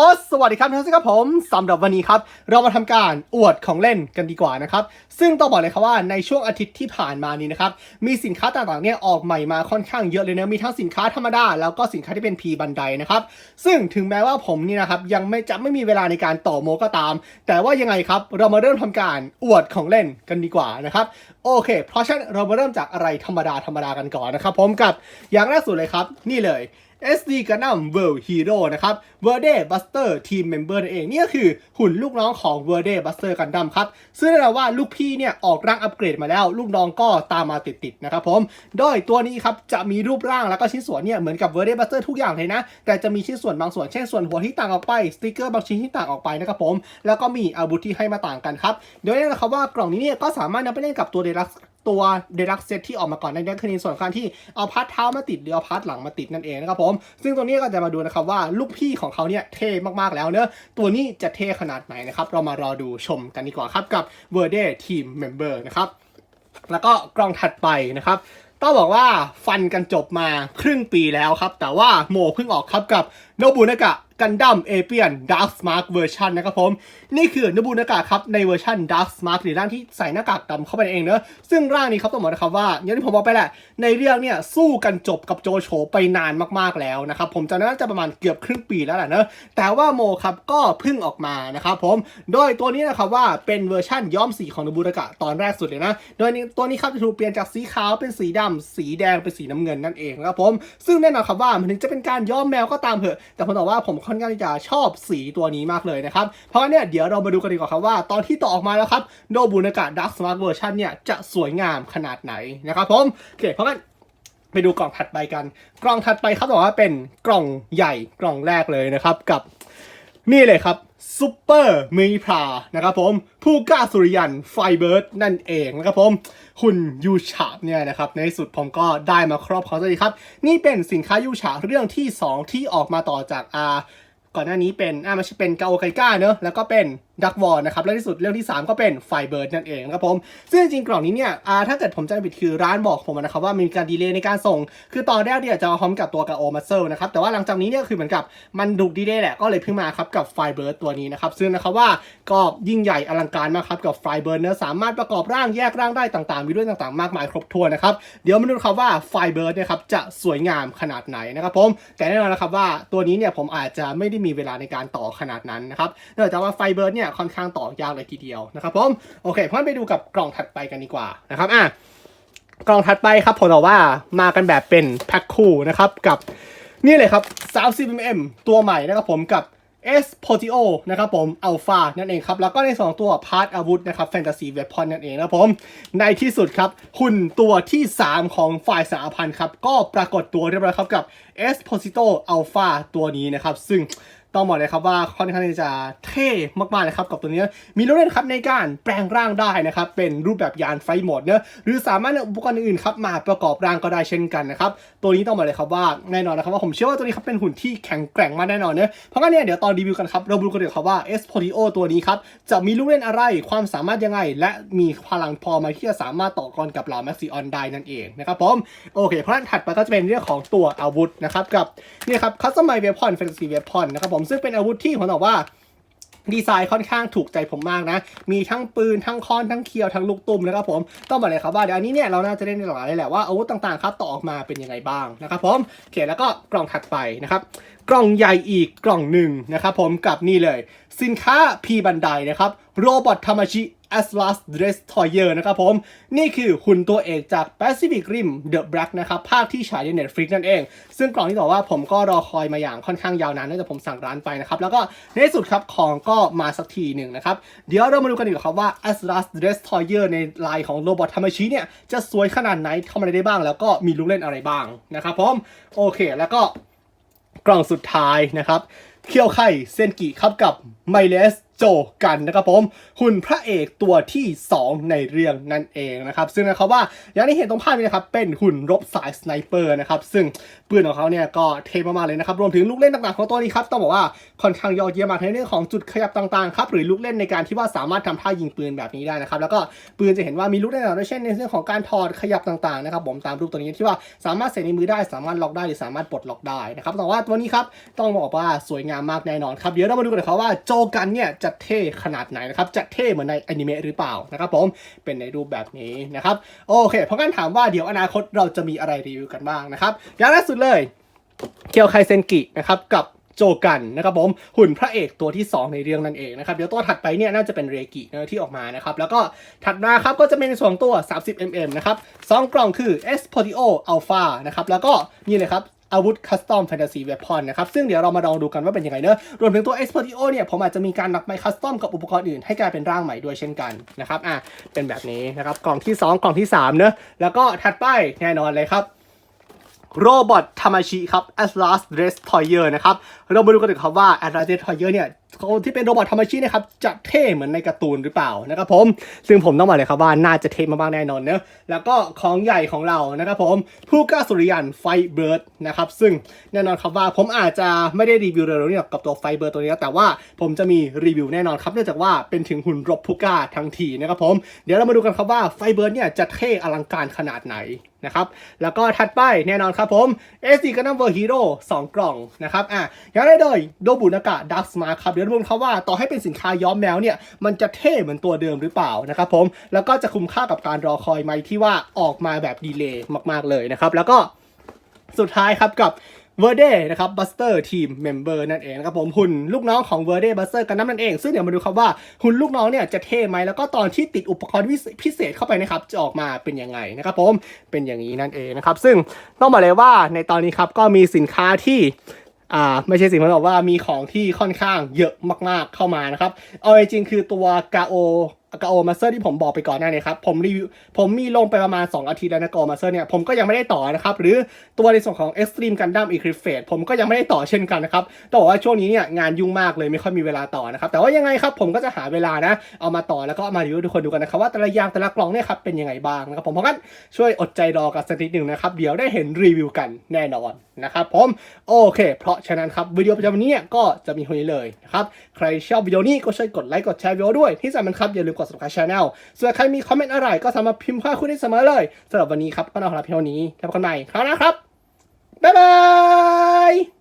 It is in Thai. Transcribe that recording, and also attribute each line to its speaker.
Speaker 1: โอ้สวัสดีครับทุกท่านครับผมสำหรับวันนี้ครับ เรามาทำการอวดของเล่นกันดีกว่านะครับ ซึ่งต้องบอกเลยครับว่าในช่วงอาทิตย์ที่ผ่านมานี้นะครับ มีสินค้าต่างๆเนี่ยออกใหม่มาค่อนข้างเยอะเลยนะ มีทั้งสินค้าธรรมดา แล้วก็สินค้าที่เป็น P บันไดนะครับ ซึ่งถึงแม้ว่าผมนี่นะครับ ยังไม่จะไม่มีเวลาในการต่อโมก็ตาม แต่ว่ายังไงครับ เรามาเริ่มทำการอวดของเล่นกันดีกว่านะครับ โอเค เพราะฉะนั้นเรามาเริ่มจากอะไรธรรมดาธรรมดากันก่อนนะครับผมกับอย่างแรกสุดเลยครับ นี่เลย SD Gundam World Hero นะครับ Verde Buster Team Member นั่นเองนี่ก็คือหุ่นลูกน้องของ Verde Buster Gundam ครับ ซึ่งแน่นอนว่าลูกพี่เนี่ยออกร่างอัปเกรดมาแล้ว ลูกน้องก็ตามมาติดๆนะครับผมโดยตัวนี้ครับจะมีรูปร่างแล้วก็ชิ้นส่วนเนี่ยเหมือนกับ Verde Buster ทุกอย่างเลยนะ แต่จะมีชิ้นส่วนบางส่วนเช่นส่วนหัวที่ต่างออกไปสติกเกอร์บางชิ้นที่ต่างออกไปนะครับผมแล้วก็มีอาวุธที่ให้มาต่างกันครับเดี๋ยวนี้นะครับว่ากล่องนี้เนี่ยก็สามารถนำไปเล่นกับตัวเดลัก ตัวเดลักเซตที่ออกมาก่อนในนี้คือในส่วนการที่เอาพาร์ทเท้ามาติดหรือเอาพาร์ทหลังมาติดนั่นเองนะครับผม ซึ่งตัวนี้ก็จะมาดูนะครับว่าลูกพี่ของเขาเนี่ยเท่มากๆแล้วเนอะตัวนี้จะเท่ขนาดไหนนะครับ เรามารอดูชมกันดีกว่าครับกับ v e r d e Team Member นะครับแล้วก็กล่องถัดไปนะครับต้องบอกว่าฟันกันจบมาครึ่งปีแล้วครับ แต่ว่าโมเพิ่งออกครับกับ โนบุนากะกันดั้มเอเปียนดาร์ s สมาร์ k เวอร์ชันนะครับผม นี่คือโนบุนากะครับ ในเวอร์ชันดาร์ s สมาร์ k หรือร่างที่ใส่หน้ากากดำเข้าไปเองเนอะซึ่งร่างนี้ครับต้องบอกนะครับว่า อย่างที่ผมบอกไปแหละ ในเรื่องเนี่ย สู้กันจบกับโจโฉไปนานมากๆแล้วนะครับ ผมจำได้ว่าจะประมาณเกือบครึ่งปีแล้วแหละเนอะแต่ว่าโมครับก็เพิ่งออกมานะครับผม โดยตัวนี้นะครับว่าเป็นเวอร์ชันย้อมสีของโนบุนากะตอนแรกสุดเลยนะ โดยตัวนี้ครับจะถูกเปลี่ยนจากสีขาวเป็นสีดำสีแดงเป็นสีน้ำเงินนั่นเองนะครับผม ซึ่งแน่นอนครับว่ามันถึงจะเป็นการย้อมแมวก็ตามเถอะแต่ผมบอกว่าผมค่อนข้างที่จะชอบสีตัวนี้มากเลยนะครับ เพราะงั้นเนี่ยเดี๋ยวเรามาดูกันดีกว่าครับว่า ตอนที่ต่อออกมาแล้วครับโนบุนากะดักสมาร์ทเวอร์ชันเนี่ยจะสวยงามขนาดไหนนะครับผมโอเคเพราะงั้นไปดูกล่องถัดไปกัน กล่องถัดไปครับบอกว่าเป็นกล่องใหญ่กล่องแรกเลยนะครับกับ นี่เลยครับซูเปอร์มีพรานะครับผมผู้กล้าสุริยันไฟเบิร์ดนั่นเองนะครับผมหุ่นยูชาเนี่ยนะครับในสุดผมก็ได้มาครอบครองสักทีครับ นี่เป็นสินค้ายูชาเรื่องที่ 2 ที่ออกมาต่อจากอาก่อนหน้านี้เป็นอ่ามันจะเป็นกาโอไกก้าเนอะแล้วก็เป็น ดักวอลนะครับและที่สุดเรื่องที่ 3 ก็เป็นไฟเบิร์ดนั่นเองนะครับผม ซึ่งจริงๆกล่องนี้เนี่ยถ้าเกิดผมจะไม่ผิดคือร้านบอกผมนะครับว่ามีการดีเลย์ในการส่ง คือตอนแรกเนี่ยจะมาพร้อมกับตัวกาโอมาเซลนะครับแต่ว่าหลังจากนี้เนี่ยคือเหมือนกับมันถูกดีเลย์แหละก็เลยเพิ่งมาครับกับไฟเบิร์ดตัวนี้นะครับซึ่งนะครับว่าก็ยิ่งใหญ่อลังการมากครับกับไฟเบิร์ดเนอะสามารถประกอบร่างแยกร่างได้ต่างๆมีด้วยต่างๆ มากมายครบถ้วนนะครับเดี๋ยวมาดูครับว่าไฟเบิร์ดเนี่ยครับจะสวยงามขนาดไหนนะครับผมแต่แน่นอนนะครับว่าตัวนี้เนี่ยผมอาจจะไม่ได้มีเวลาในการต่อขนาดนั้นนะครับเนื่องจากว่าไฟเบิร์ดเนี่ยค่อนข้างต่อยากเลยทีเดียวนะครับผมโอเคเพราะฉะนั้นไปดูกับกล่องถัดไปกันดีกว่านะครับอะกล่องถัดไปครับผมบอกว่ามากันแบบเป็นแพ็คคู่นะครับกับนี่เลยครับ 30 mm ตัวใหม่นะครับผมกับ S p o t i o นะครับผม Alpha นั่นเองครับ แล้วก็ในสองตัวพาร์ทอาวุธนะครับ Fantasy Weapon นั่นเองนะครับผม ในที่สุดครับ หุ่นตัวที่ 3 ของฝ่ายสาพันธ์ครับ ก็ปรากฏตัวเรียบร้อยครับกับ S p o s i t o Alpha ตัวนี้นะครับ ซึ่ง ต้องบอกเลยครับว่าค่อนข้างที่จะเท่มากๆเลยครับกับตัวนี้ มีลูกเล่นครับในการแปลงร่างได้นะครับเป็นรูปแบบยานไฟโหมดเนะหรือสามารถอุปกรณ์อื่นๆครับมาประกอบร่างก็ได้เช่นกันนะครับตัวนี้ต้องบอกเลยครับว่าแน่นอนนะครับว่าผมเชื่อว่าตัวนี้ครับเป็นหุ่นที่แข็งแกร่งมากแน่นอนเนะเพราะงั้นเนี่ยเดี๋ยวตอนรีวิวกันครับเราดูกันเดี๋ยวครับว่า S p o l i o ตัวนี้ครับจะมีลูกเล่นอะไรความสามารถยังไง และมีพลังพอไหมที่จะสามารถต่อกรกับเหล่าแม็กซิออนได้นั่นเองนะครับผมโอเคเพราะฉะนั้นถัดไปก็จะเป็นเรื่องของตัวอาวุธนะครับกับนี่ครับคัสตอมไมเวพอนแฟนตาซีเวพอนนะครับผมซึ่งเป็นอาวุธที่ผมบอกว่าดีไซน์ค่อนข้างถูกใจผมมากนะ มีทั้งปืน ทั้งค้อน ทั้งเคียว ทั้งลูกตุ้มนะครับผม ต้องบอกเลยครับว่าเดี๋ยวอันนี้เนี่ยเราน่าจะได้ในหลายเลยแหละว่าอาวุธต่างๆครับต่อออกมาเป็นยังไงบ้างนะครับผมโอเคแล้วก็กล่องถัดไปนะครับ กล่องใหญ่อีกกล่องหนึ่งนะครับผมกับนี่เลย สินค้าพีบันไดนะครับโรบอททามาชิ Atlas Destroyer นะครับผม นี่คือหุ่นตัวเอกจาก Pacific Rim The Black นะครับภาคที่ฉายใน Netflix นั่นเอง ซึ่งกล่องที่บอกว่าผมก็รอคอยมาอย่างค่อนข้างยาวนานเนื่องจากผมสั่งร้านไปนะครับ แล้วก็ในที่สุดครับของก็มาสักทีหนึ่งนะครับ เดี๋ยวเรามาดูกันดีกว่าครับว่า Atlas Destroyer ในลายของโรบอททามาชิเนี่ยจะสวยขนาดไหนทำอะไรได้บ้าง แล้วก็มีลูกเล่นอะไรบ้างนะครับผมโอเคแล้วก็กล่องสุดท้ายนะครับ เคียวไข่เซนกิครับกับไมเลสโจกันนะครับผมหุ่นพระเอกตัวที่ 2 ในเรื่องนั่นเองนะครับ ซึ่งนะครับว่าอย่างที่เห็นตรงภาพนี้นะครับ เป็นหุ่นรบสายสไนเปอร์นะครับ ซึ่งปืนของเขาเนี่ยก็เทมากๆเลยนะครับ รวมถึงลูกเล่นต่างๆของตัวนี้ครับ ต้องบอกว่าค่อนข้างยอดเยี่ยมมากในเรื่องของจุดขยับต่างๆครับ หรือลูกเล่นในการที่ว่าสามารถทำท่ายิงปืนแบบนี้ได้นะครับ แล้วก็ปืนจะเห็นว่ามีลูกเล่นต่างๆด้วยเช่นในเรื่องของการถอดขยับต่างๆนะครับผมตามรูปตัวนี้ที่ว่าสามารถใส่ในมือได้ สามารถล็อกได้หรือสามารถปลดล็อกได้นะครับแต่ว่าตัวนี้ครับต้องบอกว่าสวยงามามมากแน่นอนครับ เดี๋ยวเรามาดูกันนะครับว่าโจกันเนี่ยจะเท่ขนาดไหนนะครับ จะเท่เหมือนในอนิเมะหรือเปล่านะครับผมเป็นในรูปแบบนี้นะครับ โอเค เพราะงั้นถามว่าเดี๋ยวอนาคตเราจะมีอะไรรีวิวกันบ้างนะครับ อย่างแรกสุดเลยเคียวไคเซนกินะครับกับโจกันนะครับผมหุ่นพระเอกตัวที่ 2 ในเรื่องนั่นเองนะครับเดี๋ยวตัวถัดไปเนี่ยน่าจะเป็นเรกินะที่ออกมานะครับแล้วก็ถัดมาครับก็จะเป็นในส่วนตัว 30 mm นะครับสองกล่องคือ S Portio Alpha นะครับแล้วก็นี่เลยครับ อาวุธคัสตอมแฟนตาซีเวพอนนะครับซึ่งเดี๋ยวเรามาลองดูกันว่าเป็นยังไงเนอะรวมถึงตัว s p o r t i o เนี่ยผมอาจจะมีการนักไมคัสตอมกับอุปกรณ์อื่นให้กลายเป็นร่างใหม่ด้วยเช่นกันนะครับอะเป็นแบบนี้นะครับกล่องที่ 2 กล่องที่ 3 เนอะแล้วก็ถัดไปแน่นอนเลยครับโรบอททามาชิครับ Atlas Destroyer นะครับเรามาดูกันดีกว่าครับว่า Atlas Destroyer เนี่ยคนที่เป็นโรบอททามาชินะครับจะเท่เหมือนในการ์ตูนหรือเปล่านะครับผมซึ่งผมต้องบอกเลยครับว่าน่าจะเท่มากๆแน่นอนเนอะแล้วก็ของใหญ่ของเรานะครับผมผู้กล้าสุริยันไฟเบิร์ดนะครับซึ่งแน่นอนครับว่าผมอาจจะไม่ได้รีวิวเร็วๆนี้กับตัวไฟเบิร์ดตัวนี้แต่ว่าผมจะมีรีวิวแน่นอนครับเนื่องจากว่าเป็นถึงหุ่นรบผู้กล้าทั้งทีนะครับผมเดี๋ยวเรามาดูกันครับว่าไฟเบิร์ดเนี่ยจะเท่อลังการขนาดไหนนะครับ แล้วก็ถัดไปแน่นอนครับผม s 4กันนัมเบอร์ฮีโร่2กล่องนะครับอะอย่างแรกเลยโดบุนากะดักสมาครับดี๋ยวดูกันครับว่าต่อให้เป็นสินค้าย้อมแมวเนี่ยมันจะเท่เหมือนตัวเดิมหรือเปล่านะครับผมแล้วก็จะคุ้มค่ากับการรอคอยไหมที่ว่าออกมาแบบดีเลย์มากๆเลยนะครับแล้วก็สุดท้ายครับกับ v e r d e นะครับ Buster Team Member นั่นเองนะครับผมหุ่นลูกน้องของ v e r d e Buster กันนั่นเอง ซึ่งเดี๋ยวมาดูครับว่าหุ่นลูกน้องเนี่ยจะเท่ไหมแล้วก็ตอนที่ติดอุปกรณ์พิเศษเข้าไปนะครับจะออกมาเป็นยังไงนะครับผมเป็นอย่างนี้นั่นเองนะครับซึ่งต้องบอกเลยว่าในตอนนี้ครับก็มีสินค้าที่ อ่าไม่ใช่สินค้าบอกว่ามีของที่ค่อนข้างเยอะมากๆเข้ามานะครับ เอาจริงคือตัวกาโอกาโอมาสเตอร์ที่ผมบอกไปก่อนหน้านี้ครับ ผมรีวิวผมมีลงไปประมาณ 2 อาทิตย์แล้วนะกาโอมาสเตอร์เนี่ย ผมก็ยังไม่ได้ต่อนะครับ หรือตัวในส่วนของ Extreme Gundam Eclipse ผมก็ยังไม่ได้ต่อเช่นกันนะครับต้องบอกว่าช่วงนี้เนี่ยงานยุ่งมากเลยไม่ค่อยมีเวลาต่อนะครับ แต่ว่ายังไงครับผมก็จะหาเวลานะ เอามาต่อแล้วก็มารีวิวทุกคนดูกันนะครับว่าแต่ละอย่างแต่ละกล่องเนี่ยครับเป็นยังไงบ้างนะครับผมเพราะงั้นช่วยอดใจรอกันสักนิดหนึ่งนะครับเดี๋ยวได้เห็นรีวิวกันแน่นอนนะครับผมโอเค เพราะฉะนั้นครับวิดีโอประจำวันนี้ก็จะมีเท่านี้เลยนะครับใครชอบวิดีโอนี้ก็ช่วยกดไลค์กดแชร์วิดีโอด้วยที่สำคัญครับอย่าลืมกด subscribe channel ส่วนใครมีคอมเมนต์อะไรก็สามารถพิมพ์ข้าคุณได้เสมอเลยสำหรับวันนี้ครับก็นอนของเราเพียงเท่านี้แล้วพบกันใหม่คราวหน้าครับบ๊ายบาย